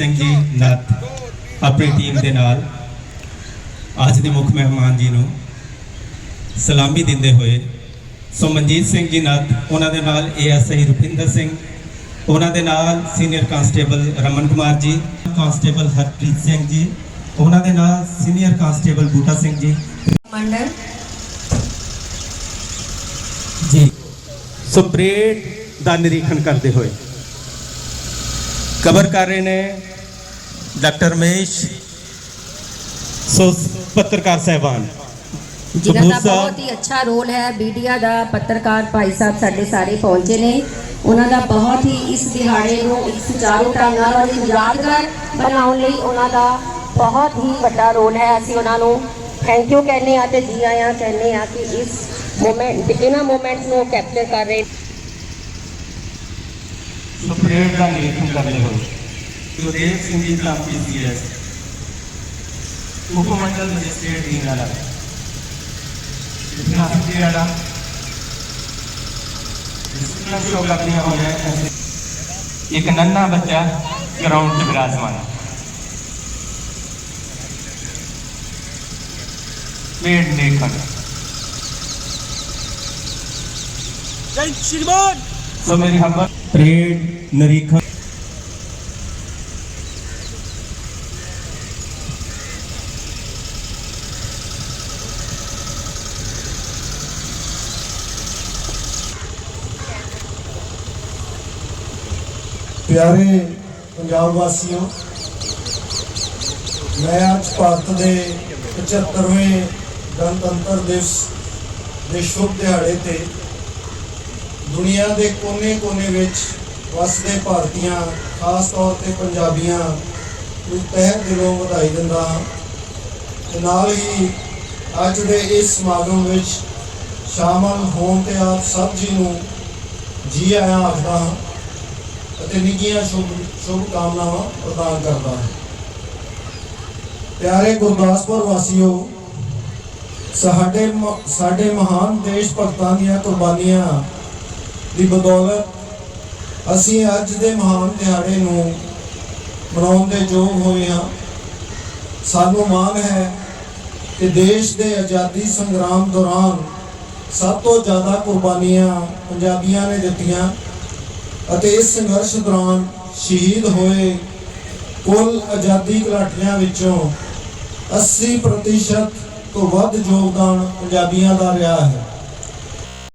ਸਿੰਘ ਜੀ ਨੱਥ ਆਪਣੀ ਟੀਮ ਦੇ ਨਾਲ ਅੱਜ ਦੇ ਮੁੱਖ ਮਹਿਮਾਨ ਜੀ ਨੂੰ ਸਲਾਮੀ ਦਿੰਦੇ ਹੋਏ ਸੋ ਮਨਜੀਤ ਸਿੰਘ ਜੀ ਨੱਥ ਉਹਨਾਂ ਦੇ ਨਾਲ ਏਐਸਆਈ ਰੁਪਿੰਦਰ ਸਿੰਘ ਉਹਨਾਂ ਦੇ ਨਾਲ senior constable Raman Kumar ji constable Harpreet Singh ji ਉਹਨਾਂ ਦੇ ਨਾਲ ਸੀਨੀਅਰ ਕਾਂਸਟੇਬਲ ਬੂਟਾ ਸਿੰਘ ਜੀ। ਮੰਡਲ। ਜੀ। ਸੋ ਪਰੇਡ ਦਾ ਨਿਰੀਖਣ ਕਰਦੇ ਹੋਏ ਕਵਰ ਕਰ ਰਹੇ ਨੇ ਡਾਕਟਰ ਰਮੇਸ਼ ਸੋ ਪੱਤਰਕਾਰ ਸਹਿਬਾਨ ਜਿਨ੍ਹਾਂ ਦਾ। ਬਹੁਤ ਹੀ ਅੱਛਾ ਰੋਲ ਹੈ ਮੀਡੀਆ ਦਾ ਪੱਤਰਕਾਰ ਭਾਈ ਸਾਹਿਬ ਸਾਡੇ ਸਾਰੇ ਪਹੁੰਚੇ ਨੇ। ਉਹਨਾਂ ਦਾ ਬਹੁਤ ਹੀ ਇਸ ਦਿਹਾੜੇ ਨੂੰ ਇੱਕ ਸੁਚਾਰੂ ਢੰਗ ਇੱਕ ਯਾਦਗਾਰ ਬਣਾਉਣ ਲਈ ਉਹਨਾਂ ਦਾ ਬਹੁਤ ਹੀ ਵੱਡਾ ਰੋਲ ਹੈ। ਅਸੀਂ ਉਹਨਾਂ ਨੂੰ ਥੈਂਕ ਯੂ ਕਹਿੰਦੇ ਆ ਤੇ ਜੀ ਆਇਆਂ ਕਹਿੰਦੇ ਆ ਕਿ ਇਸ ਮੂਮੈਂਟ ਇਹਨਾਂ ਮੂਮੈਂਟਸ ਨੂੰ ਕੈਪਚਰ ਕਰ ਰਹੇ। ਸੋ ਪਰੇਡ ਦਾ ਨਿਰੀਖਣ ਕਰਦੇ ਹੋਏ। ਗੁਰਦੇਵ ਸਿੰਘ ਜੀ ਦਾ ਪੀਸੀਐਸ ਉਪ ਮੰਡਲ ਮੈਜਿਸਟ੍ਰੇਟ ਦੀ ਨਾਲ ਜਿਤਨਾ ਸੀ ਆੜਾ ਡਿਸਪਲਿਨ ਸ਼ੋ ਕਰਨੀਆਂ ਹੋਈਆਂ ਐਸੇ ਇੱਕ ਨੰਨਾ ਬੱਚਾ ਗਰਾਊਂਡ 'ਤੇ ਵਿਰਾਜਮਾਨ ਹੈ ਪੇੜ ਨਿਰੀਖਣ ਜੈ ਸ਼੍ਰੀਮਾਨ ਸੋ ਪਿਆਰੇ ਪੰਜਾਬ ਵਾਸੀਓ, ਮੈਂ ਅੱਜ ਭਾਰਤ ਦੇ 75ਵੇਂ ਗਣਤੰਤਰ ਦਿਵਸ ਦੇ ਸ਼ੁਭ ਦਿਹਾੜੇ ਤੇ ਦੁਨੀਆ ਦੇ ਕੋਨੇ-ਕੋਨੇ ਵਿੱਚ ਵਸਦੇ ਭਾਰਤੀਆਂ, ਖਾਸ ਤੌਰ ਤੇ ਪੰਜਾਬੀਆਂ ਨੂੰ ਤਹਿ ਦਿਲੋਂ ਵਧਾਈ ਦਿੰਦਾ ਹਾਂ ਤੇ ਨਾਲ ਹੀ ਅੱਜ ਦੇ ਇਸ ਸਮਾਗਮ ਵਿੱਚ ਸ਼ਾਮਲ ਹੋਣ ਤੇ ਆਪ ਸਭ ਜੀ ਨੂੰ ਜੀ ਆਇਆਂ ਆਖਦਾ ਹਾਂ ਨਿੱਘੀਆਂ ਸ਼ੁਭ ਸ਼ੁਭ ਕਾਮਨਾਵਾਂ ਪ੍ਰਦਾਨ ਕਰਦਾ ਹਾਂ। ਪਿਆਰੇ ਗੁਰਦਾਸਪੁਰ ਵਾਸੀਓ, ਸਾਡੇ ਮ- ਸਾਡੇ ਮਹਾਨ ਦੇਸ਼ ਭਗਤਾਂ ਦੀਆਂ ਕੁਰਬਾਨੀਆਂ ਦੀ ਬਦੌਲਤ ਅਸੀਂ ਅੱਜ ਦੇ ਮਹਾਨ ਦਿਹਾੜੇ ਨੂੰ ਮਨਾਉਣ ਦੇ ਯੋਗ ਹੋਏ ਹਾਂ। ਸਾਨੂੰ ਮਾਣ ਹੈ ਕਿ ਦੇਸ਼ ਦੇ ਆਜ਼ਾਦੀ ਸੰਗਰਾਮ ਦੌਰਾਨ ਸਭ ਤੋਂ ਜ਼ਿਆਦਾ ਕੁਰਬਾਨੀਆਂ ਪੰਜਾਬੀਆਂ ਨੇ ਦਿੱਤੀਆਂ। ਅਤੇ ਇਸ ਸੰਘਰਸ਼ ਦੌਰਾਨ ਸ਼ਹੀਦ ਹੋਏ ਕੁੱਲ ਆਜ਼ਾਦੀ ਘਲਾਟੀਆਂ ਵਿੱਚੋਂ 80% ਤੋਂ ਵੱਧ ਯੋਗਦਾਨ ਪੰਜਾਬੀਆਂ ਦਾ ਰਿਹਾ ਹੈ।